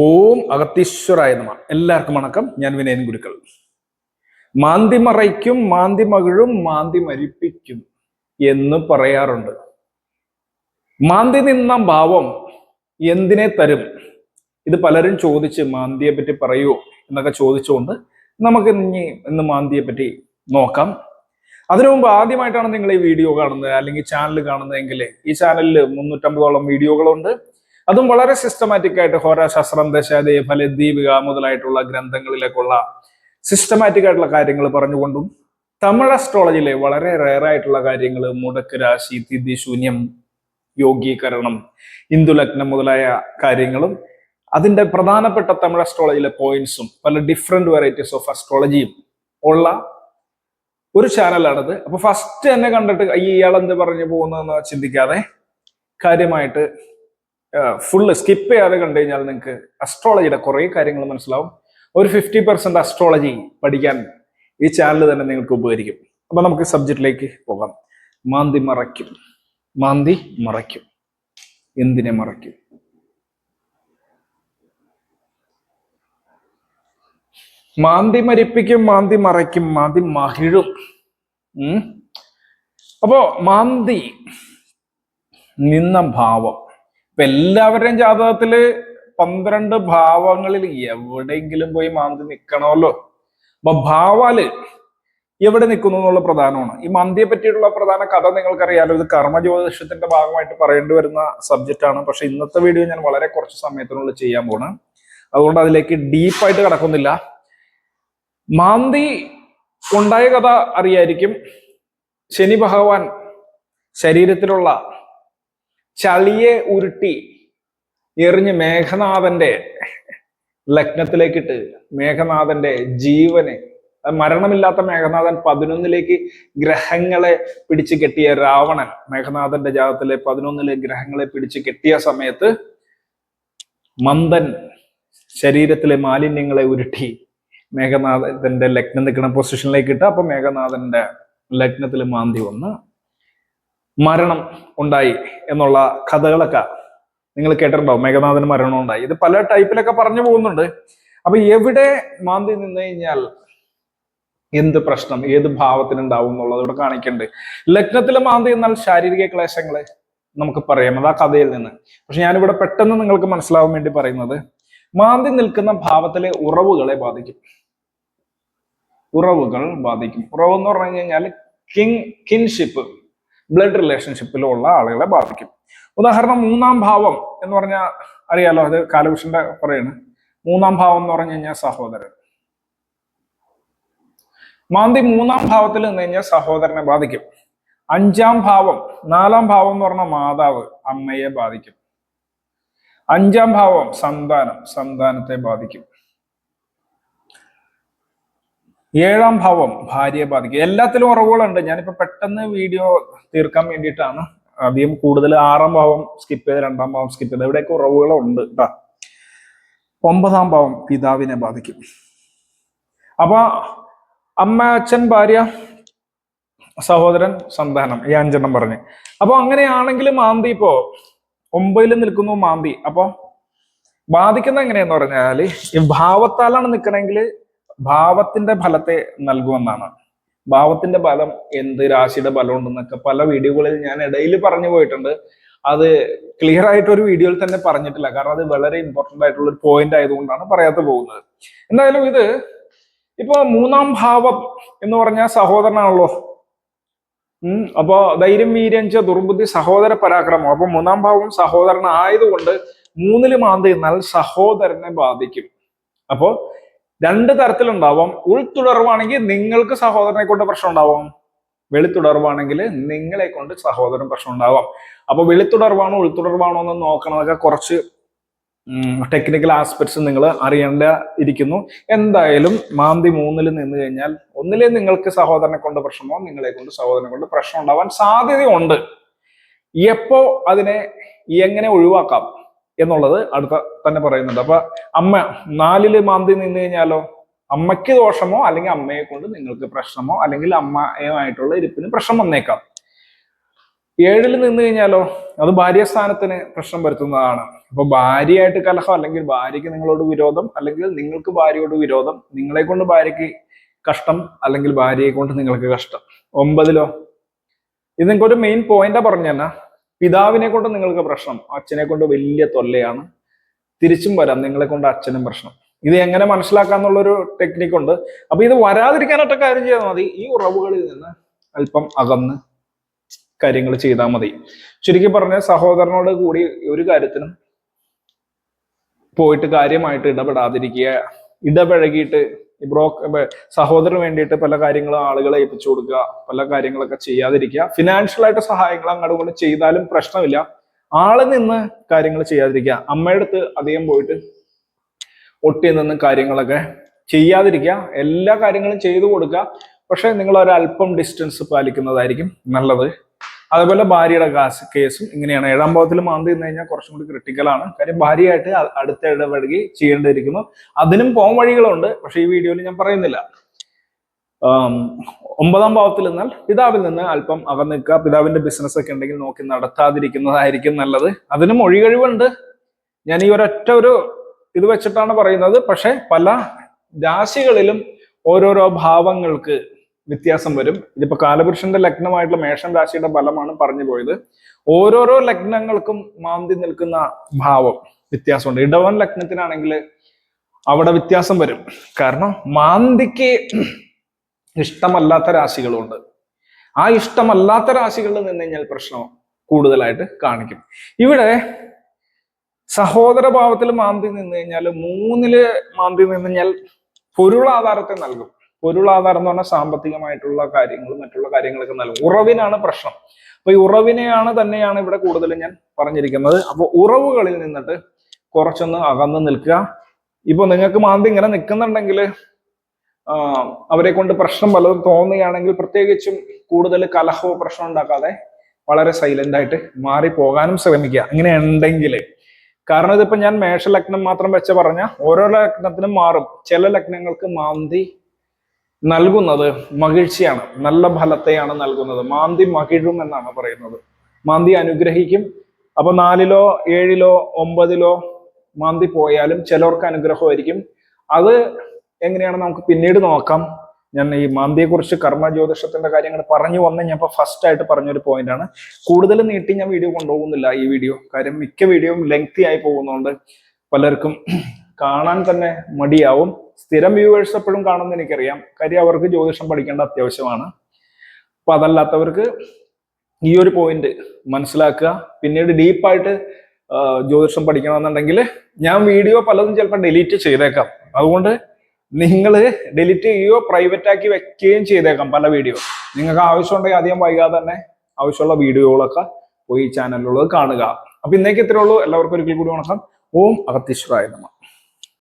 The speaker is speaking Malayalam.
ഓം അഗത്തീശ്വരായ നമ. എല്ലാവർക്കും വണക്കം. ഞാൻ വിനയൻ ഗുരുക്കൾ. മാന്തി മറയ്ക്കും മാന്തി മരിപ്പിക്കും എന്ന് പറയാറുണ്ട്. മാന്തി നിന്ന ഭാവം എന്തിനെ തരും? ഇത് പലരും ചോദിച്ച് മാന്തിയെ പറ്റി പറയൂ എന്നൊക്കെ ചോദിച്ചുകൊണ്ട് നമുക്ക് ഇനി ഇന്ന് മാന്തിയെ പറ്റി നോക്കാം. അതിനു മുമ്പ് ആദ്യമായിട്ടാണ് നിങ്ങൾ ഈ വീഡിയോ കാണുന്നത് അല്ലെങ്കിൽ ചാനൽ കാണുന്നതെങ്കിൽ ഈ ചാനലിൽ മുന്നൂറ്റമ്പതോളം വീഡിയോകളുണ്ട്. അതും വളരെ സിസ്റ്റമാറ്റിക് ആയിട്ട് ഹോരാശാസ്ത്രം ദശാദേ ഫല ദീപിക മുതലായിട്ടുള്ള ഗ്രന്ഥങ്ങളിലേക്കുള്ള സിസ്റ്റമാറ്റിക് ആയിട്ടുള്ള കാര്യങ്ങൾ പറഞ്ഞുകൊണ്ടും തമിഴ് അസ്ട്രോളജിയിലെ വളരെ റയർ ആയിട്ടുള്ള കാര്യങ്ങൾ മുടക്ക് രാശി തിഥി ശൂന്യം യോഗീകരണം ഹിന്ദുലഗ്നം മുതലായ കാര്യങ്ങളും അതിന്റെ പ്രധാനപ്പെട്ട തമിഴ് അസ്ട്രോളജിയിലെ പോയിന്റ്സും പല ഡിഫറെന്റ് വെറൈറ്റീസ് ഓഫ് അസ്ട്രോളജിയും ഉള്ള ഒരു ചാനലാണിത് അപ്പൊ ഫസ്റ്റ് എന്നെ കണ്ടിട്ട് ഇയാൾ എന്ത് പറഞ്ഞു പോകുന്നതെന്ന് ചിന്തിക്കാതെ കാര്യമായിട്ട് ഫുള്ള് സ്കിപ്പ് ചെയ്യാതെ കണ്ടു കഴിഞ്ഞാൽ നിങ്ങൾക്ക് അസ്ട്രോളജിയുടെ കുറേ കാര്യങ്ങൾ മനസ്സിലാവും. ഒരു ഫിഫ്റ്റി പെർസെന്റ് അസ്ട്രോളജി പഠിക്കാൻ ഈ ചാനൽ തന്നെ നിങ്ങൾക്ക് ഉപകരിക്കും. അപ്പൊ നമുക്ക് സബ്ജക്റ്റിലേക്ക് പോകാം. മാന്തി മറയ്ക്കും. മാന്തി മറയ്ക്കും. എന്തിനെ മറയ്ക്കും? മാന്തി മരിപ്പിക്കും മാന്തി മറയ്ക്കും മാന്തി മഹിഴും. അപ്പോ മാന്തി നിന്ന ഭാവം. ഇപ്പൊ എല്ലാവരുടെയും ജാതകത്തിൽ പന്ത്രണ്ട് ഭാവങ്ങളിൽ എവിടെയെങ്കിലും പോയി മാന്തി നിൽക്കണമല്ലോ അപ്പൊ ഭാവാൽ എവിടെ നിൽക്കുന്നു എന്നുള്ള പ്രധാനമാണ്. ഈ മന്തിയെ പറ്റിയിട്ടുള്ള പ്രധാന കഥ നിങ്ങൾക്കറിയാലോ. ഇത് കർമ്മജ്യോതിഷത്തിന്റെ ഭാഗമായിട്ട് പറയേണ്ടി വരുന്ന സബ്ജക്റ്റ് ആണ്. പക്ഷെ ഇന്നത്തെ വീഡിയോ ഞാൻ വളരെ കുറച്ച് സമയത്തിനുള്ളിൽ ചെയ്യാൻ പോണ്. അതുകൊണ്ട് അതിലേക്ക് ഡീപ്പായിട്ട് കിടക്കുന്നില്ല. മാന്തി ഉണ്ടായ കഥ അറിയായിരിക്കും. ശനി ഭഗവാൻ ശരീരത്തിലുള്ള ചളിയെ ഉരുട്ടി എറിഞ്ഞ് മേഘനാഥന്റെ ലഗ്നത്തിലേക്കിട്ട് മേഘനാഥന്റെ ജീവന് മരണമില്ലാത്ത മേഘനാഥൻ പതിനൊന്നിലേക്ക് ഗ്രഹങ്ങളെ പിടിച്ചു കെട്ടിയ രാവണൻ മേഘനാഥന്റെ ജാതത്തിലെ പതിനൊന്നിലെ ഗ്രഹങ്ങളെ പിടിച്ചു കെട്ടിയ സമയത്ത് മന്ദൻ ശരീരത്തിലെ മാലിന്യങ്ങളെ ഉരുട്ടി മേഘനാഥന്റെ ലഗ്നം നിൽക്കുന്ന പൊസിഷനിലേക്ക് ഇട്ട് അപ്പൊ മേഘനാഥന്റെ ലഗ്നത്തിൽ മാന്തി വന്ന് മരണം ഉണ്ടായി എന്നുള്ള കഥകളൊക്കെ നിങ്ങൾ കേട്ടിട്ടുണ്ടാവും. മേഘനാഥന് മരണം ഉണ്ടായി. ഇത് പല ടൈപ്പിലൊക്കെ പറഞ്ഞു പോകുന്നുണ്ട്. അപ്പൊ എവിടെ മാന്തി നിന്ന് കഴിഞ്ഞാൽ എന്ത് പ്രശ്നം ഏത് ഭാവത്തിനുണ്ടാവും എന്നുള്ളത് ഇവിടെ കാണിക്കുന്നുണ്ട്. ലഗ്നത്തിലെ മാന്തി എന്നാൽ ശാരീരിക ക്ലേശങ്ങൾ നമുക്ക് പറയാം. അത് ആ കഥയിൽ നിന്ന്. പക്ഷെ ഞാനിവിടെ പെട്ടെന്ന് നിങ്ങൾക്ക് മനസ്സിലാവാൻ വേണ്ടി പറയുന്നത് മാന്തി നിൽക്കുന്ന ഭാവത്തിലെ ഉറവുകളെ ബാധിക്കും. ഉറവുകൾ ബാധിക്കും. ഉറവ് എന്ന് പറഞ്ഞു കഴിഞ്ഞാൽ കിങ് കിൻഷിപ്പ്. ബ്ലഡ് റിലേഷൻഷിപ്പിലുള്ള ആളുകളെ ബാധിക്കും. ഉദാഹരണം മൂന്നാം ഭാവം എന്ന് പറഞ്ഞാൽ അറിയാലോ അത് കാലഭൂഷന്റെ പറയാണ്. മൂന്നാം ഭാവം എന്ന് പറഞ്ഞു കഴിഞ്ഞാൽ സഹോദരൻ. മാന്തി മൂന്നാം ഭാവത്തിൽ നിന്ന് കഴിഞ്ഞാൽ സഹോദരനെ ബാധിക്കും. അഞ്ചാം ഭാവം നാലാം ഭാവം എന്ന് പറഞ്ഞ മാതാവ് അമ്മയെ ബാധിക്കും. അഞ്ചാം ഭാവം സന്താനം സന്താനത്തെ ബാധിക്കും. ഏഴാം ഭാവം ഭാര്യയെ ബാധിക്കും. എല്ലാത്തിലും ഉറവുകളുണ്ട്. ഞാനിപ്പോ പെട്ടെന്ന് വീഡിയോ തീർക്കാൻ വേണ്ടിയിട്ടാണ് അധികം കൂടുതൽ ആറാം ഭാവം സ്കിപ്പ് ചെയ്ത് രണ്ടാം ഭാവം സ്കിപ്പ് ചെയ്ത്. ഇവിടെയൊക്കെ ഉറവുകളുണ്ട് കേട്ടാ ഒമ്പതാം ഭാവം പിതാവിനെ ബാധിക്കും. അപ്പൊ അമ്മ അച്ഛൻ ഭാര്യ സഹോദരൻ സന്താനം ഈ അഞ്ചെണ്ണം പറഞ്ഞ്. അപ്പൊ അങ്ങനെയാണെങ്കിൽ മാന്തി ഇപ്പോ ഒമ്പതിൽ നിൽക്കുന്നു മാന്തി. അപ്പൊ ബാധിക്കുന്ന എങ്ങനെയെന്ന് പറഞ്ഞാൽ ഈ ഭാവത്താലാണ് നിൽക്കണമെങ്കിൽ ഭാവത്തിന്റെ ഫലത്തെ നൽകുമെന്നാണ്. ഭാവത്തിന്റെ ഫലം എന്ത് രാശിയുടെ ഫലം ഉണ്ടെന്നൊക്കെ പല വീഡിയോകളിൽ ഞാൻ ഇടയിൽ പറഞ്ഞു പോയിട്ടുണ്ട്. അത് ക്ലിയർ ആയിട്ട് ഒരു വീഡിയോയിൽ തന്നെ പറഞ്ഞിട്ടില്ല. കാരണം അത് വളരെ ഇമ്പോർട്ടന്റ് ആയിട്ടുള്ള ഒരു പോയിന്റ് ആയതുകൊണ്ടാണ് പറയാതെ പോകുന്നത്. എന്തായാലും ഇത് ഇപ്പൊ മൂന്നാം ഭാവം എന്ന് പറഞ്ഞാൽ സഹോദരനാണല്ലോ. ഉം അപ്പോ ധൈര്യം വീര്യഞ്ച ദുർബുദ്ധി സഹോദര പരാക്രമം. അപ്പൊ മൂന്നാം ഭാവം സഹോദരൻ ആയതുകൊണ്ട് മൂന്നിൽ മാന്തി എന്നാൽ സഹോദരനെ ബാധിക്കും. അപ്പോ രണ്ട് തരത്തിലുണ്ടാവാം. ഉൾത്തുടർവാണെങ്കിൽ നിങ്ങൾക്ക് സഹോദരനെ കൊണ്ട് പ്രശ്നം ഉണ്ടാവാം വെളിത്തുടർവാണെങ്കിൽ നിങ്ങളെ കൊണ്ട് സഹോദരൻ പ്രശ്നം ഉണ്ടാവാം അപ്പൊ വെളിത്തുടർവാണോ ഉൾത്തുടർവാണോ എന്ന് നോക്കണതൊക്കെ കുറച്ച് ടെക്നിക്കൽ ആസ്പെക്ട്സ് നിങ്ങൾ അറിയേണ്ട ഇരിക്കുന്നു എന്തായാലും മാന്തി മൂന്നിൽ നിന്ന് കഴിഞ്ഞാൽ ഒന്നിലേ നിങ്ങൾക്ക് സഹോദരനെ കൊണ്ട് പ്രശ്നമോ നിങ്ങളെ കൊണ്ട് സഹോദരനെ കൊണ്ട് പ്രശ്നം ഉണ്ടാവാൻ സാധ്യതയുണ്ട്. എപ്പോ അതിനെ എങ്ങനെ ഒഴിവാക്കാം? എന്നുള്ളത് അടുത്ത തന്നെ പറയുന്നുണ്ട്. അപ്പൊ അമ്മ നാലിൽ മാന്തി നിന്ന് കഴിഞ്ഞാലോ? അമ്മയ്ക്ക് ദോഷമോ അല്ലെങ്കിൽ അമ്മയെ കൊണ്ട് നിങ്ങൾക്ക് പ്രശ്നമോ അല്ലെങ്കിൽ അമ്മയുമായിട്ടുള്ള ഇരിപ്പിന് പ്രശ്നം വന്നേക്കാം. ഏഴിൽ നിന്ന് കഴിഞ്ഞാലോ? അത് ഭാര്യ ഭാര്യസ്ഥാനത്തിന് പ്രശ്നം വരുത്തുന്നതാണ്. അപ്പൊ ഭാര്യയായിട്ട് കലഹം അല്ലെങ്കിൽ ഭാര്യയ്ക്ക് നിങ്ങളോട് വിരോധം അല്ലെങ്കിൽ നിങ്ങൾക്ക് ഭാര്യയോട് വിരോധം നിങ്ങളെ കൊണ്ട് ഭാര്യയ്ക്ക് കഷ്ടം അല്ലെങ്കിൽ ഭാര്യയെ കൊണ്ട് നിങ്ങൾക്ക് കഷ്ടം. ഒമ്പതിലോ? ഇത് നിങ്ങൾക്ക് ഒരു മെയിൻ പോയിന്റാ പറഞ്ഞു തന്നെ പിതാവിനെ കൊണ്ട് നിങ്ങൾക്ക് പ്രശ്നം അച്ഛനെ കൊണ്ട് വലിയ തൊല്ലയാണ്. തിരിച്ചും വരാം നിങ്ങളെ കൊണ്ട് അച്ഛനും പ്രശ്നം. ഇത് എങ്ങനെ മനസ്സിലാക്കാന്നുള്ളൊരു ടെക്നിക്ക് ഉണ്ട്. അപ്പൊ ഇത് വരാതിരിക്കാനൊക്കെ കാര്യം ചെയ്താൽ മതി. ഈ ഉറവുകളിൽ നിന്ന് അല്പം അകന്ന് കാര്യങ്ങൾ ചെയ്താൽ മതി. ചുരുക്കി പറഞ്ഞ സഹോദരനോട് കൂടി ഒരു കാര്യത്തിനും പോയിട്ട് കാര്യമായിട്ട് ഇടപെടാതിരിക്കുക ഇടപഴകിയിട്ട് ഈ ബ്രോ സഹോദരന് വേണ്ടിയിട്ട് പല കാര്യങ്ങളും ആളുകളെ ഏൽപ്പിച്ചു കൊടുക്കുക പല കാര്യങ്ങളൊക്കെ ചെയ്യാതിരിക്കുക. ഫിനാൻഷ്യൽ ആയിട്ട് സഹായങ്ങൾ അങ്ങോട്ട് കൊണ്ട് ചെയ്താലും പ്രശ്നമില്ല. ആൾ നിന്ന് കാര്യങ്ങൾ ചെയ്യാതിരിക്കുക. അമ്മയുടെ അടുത്ത് അധികം പോയിട്ട് ഒട്ടി നിന്ന് കാര്യങ്ങളൊക്കെ ചെയ്യാതിരിക്കുക. എല്ലാ കാര്യങ്ങളും ചെയ്തു കൊടുക്കുക. പക്ഷെ നിങ്ങൾ ഒരല്പം ഡിസ്റ്റൻസ് പാലിക്കുന്നതായിരിക്കും നല്ലത്. അതുപോലെ ഭാര്യയുടെ കാസ് കേസും ഇങ്ങനെയാണ്. ഏഴാം ഭാവത്തിൽ മാന്തി എന്ന് കഴിഞ്ഞാൽ കുറച്ചും കൂടി ക്രിട്ടിക്കലാണ് കാര്യം ഭാര്യയായിട്ട് അടുത്ത ഇടപഴകി ചെയ്യേണ്ടിയിരിക്കുന്നു. അതിനും പോം വഴികളുണ്ട്. പക്ഷെ ഈ വീഡിയോയിൽ ഞാൻ പറയുന്നില്ല. ഒമ്പതാം ഭാവത്തിൽ നിന്നാൽ പിതാവിൽ നിന്ന് അല്പം അവർ നിൽക്കുക. പിതാവിന്റെ ബിസിനസ് ഒക്കെ ഉണ്ടെങ്കിൽ നോക്കി നടത്താതിരിക്കുന്നതായിരിക്കും നല്ലത്. അതിനും ഒഴികഴിവുണ്ട്. ഞാൻ ഈ ഒരൊറ്റ ഒരു ഇത് വെച്ചിട്ടാണ് പറയുന്നത്. പക്ഷെ പല രാശികളിലും ഓരോരോ ഭാവങ്ങൾക്ക് വ്യത്യാസം വരും. ഇതിപ്പോ കാലപുരുഷന്റെ ലഗ്നമായിട്ടുള്ള മേഷം രാശിയുടെ ഫലമാണ് പറഞ്ഞു പോയത്. ഓരോരോ ലഗ്നങ്ങൾക്കും മാന്തി നിൽക്കുന്ന ഭാവം വ്യത്യാസമുണ്ട്. ഇടവൻ ലഗ്നത്തിനാണെങ്കിൽ അവിടെ വ്യത്യാസം വരും. കാരണം മാന്തിക്ക് ഇഷ്ടമല്ലാത്ത രാശികളുണ്ട്. ആ ഇഷ്ടമല്ലാത്ത രാശികളിൽ നിന്ന് കഴിഞ്ഞാൽ പ്രശ്നം കൂടുതലായിട്ട് കാണിക്കും. ഇവിടെ സഹോദര ഭാവത്തിൽ മാന്തി നിന്ന് കഴിഞ്ഞാൽ മൂന്നിൽ മാന്തി നിന്ന് കഴിഞ്ഞാൽ പൊരുളാധാരത്തെ നൽകും. പൊരുളാധാരം എന്ന് പറഞ്ഞാൽ സാമ്പത്തികമായിട്ടുള്ള കാര്യങ്ങളും മറ്റുള്ള കാര്യങ്ങളൊക്കെ നൽകും. ഉറവിനാണ് പ്രശ്നം. അപ്പൊ ഈ ഉറവിനെയാണ് തന്നെയാണ് ഇവിടെ കൂടുതലും ഞാൻ പറഞ്ഞിരിക്കുന്നത്. അപ്പൊ ഉറവുകളിൽ നിന്നിട്ട് കുറച്ചൊന്ന് അകന്നു നിൽക്കുക. ഇപ്പൊ നിങ്ങൾക്ക് മാന്തി ഇങ്ങനെ നിൽക്കുന്നുണ്ടെങ്കിൽ അവരെ കൊണ്ട് പ്രശ്നം പലതും തോന്നുകയാണെങ്കിൽ പ്രത്യേകിച്ചും കൂടുതൽ കലഹവും പ്രശ്നം ഉണ്ടാക്കാതെ വളരെ സൈലന്റ് ആയിട്ട് മാറി പോകാനും ശ്രമിക്കുക. ഇങ്ങനെ ഉണ്ടെങ്കിൽ. കാരണം ഇതിപ്പോ ഞാൻ മേഷ ലഗ്നം മാത്രം വെച്ച് പറഞ്ഞ ഓരോ ലഗ്നത്തിനും മാറും. ചില ലഗ്നങ്ങൾക്ക് മാന്തി നൽകുന്നത് മകിഴ്ചയാണ് നല്ല ഫലത്തെയാണ് നൽകുന്നത്. മാന്തി മകിഴും എന്നാണ് പറയുന്നത്. മാന്തി അനുഗ്രഹിക്കും. അപ്പൊ നാലിലോ ഏഴിലോ ഒമ്പതിലോ മാന്തി പോയാലും ചിലർക്ക് അനുഗ്രഹമായിരിക്കും. അത് എങ്ങനെയാണ് നമുക്ക് പിന്നീട് നോക്കാം. ഞാൻ ഈ മാന്തിയെ കുറിച്ച് കർമ്മ ജ്യോതിഷത്തിന്റെ കാര്യങ്ങൾ പറഞ്ഞു വന്ന് ഞാൻ ഇപ്പൊ ഫസ്റ്റ് ആയിട്ട് പറഞ്ഞൊരു പോയിന്റ് ആണ്. കൂടുതൽ നീട്ടി ഞാൻ വീഡിയോ കൊണ്ടുപോകുന്നില്ല ഈ വീഡിയോ കാര്യം മിക്ക വീഡിയോയും ലെങ്തി ആയി പോകുന്നതുകൊണ്ട് പലർക്കും കാണാൻ തന്നെ മടിയാവും. സ്ഥിരം വ്യൂവേഴ്സ് എപ്പോഴും കാണുമെന്ന് എനിക്കറിയാം. കാര്യം അവർക്ക് ജ്യോതിഷം പഠിക്കേണ്ട അത്യാവശ്യമാണ്. അപ്പൊ അതല്ലാത്തവർക്ക് ഈ ഒരു പോയിന്റ് മനസ്സിലാക്കുക. പിന്നീട് ഡീപ്പായിട്ട് ജ്യോതിഷം പഠിക്കണമെന്നുണ്ടെങ്കിൽ ഞാൻ വീഡിയോ പലതും ചിലപ്പോൾ ഡിലീറ്റ് ചെയ്തേക്കാം. അതുകൊണ്ട് നിങ്ങൾ ഡിലീറ്റ് ചെയ്യുകയോ പ്രൈവറ്റ് ആക്കി വെക്കുകയും ചെയ്തേക്കാം പല വീഡിയോ നിങ്ങൾക്ക് ആവശ്യമുണ്ടെങ്കിൽ അധികം വൈകാതെ തന്നെ ആവശ്യമുള്ള വീഡിയോകളൊക്കെ പോയി ചാനലിലുള്ളത് കാണുക. അപ്പൊ ഇന്നേക്ക് ഇത്രയുള്ളൂ എല്ലാവർക്കും ഒരിക്കൽ കൂടി വണക്കം. ഓം അഗത്തീശ്വരായ നമ.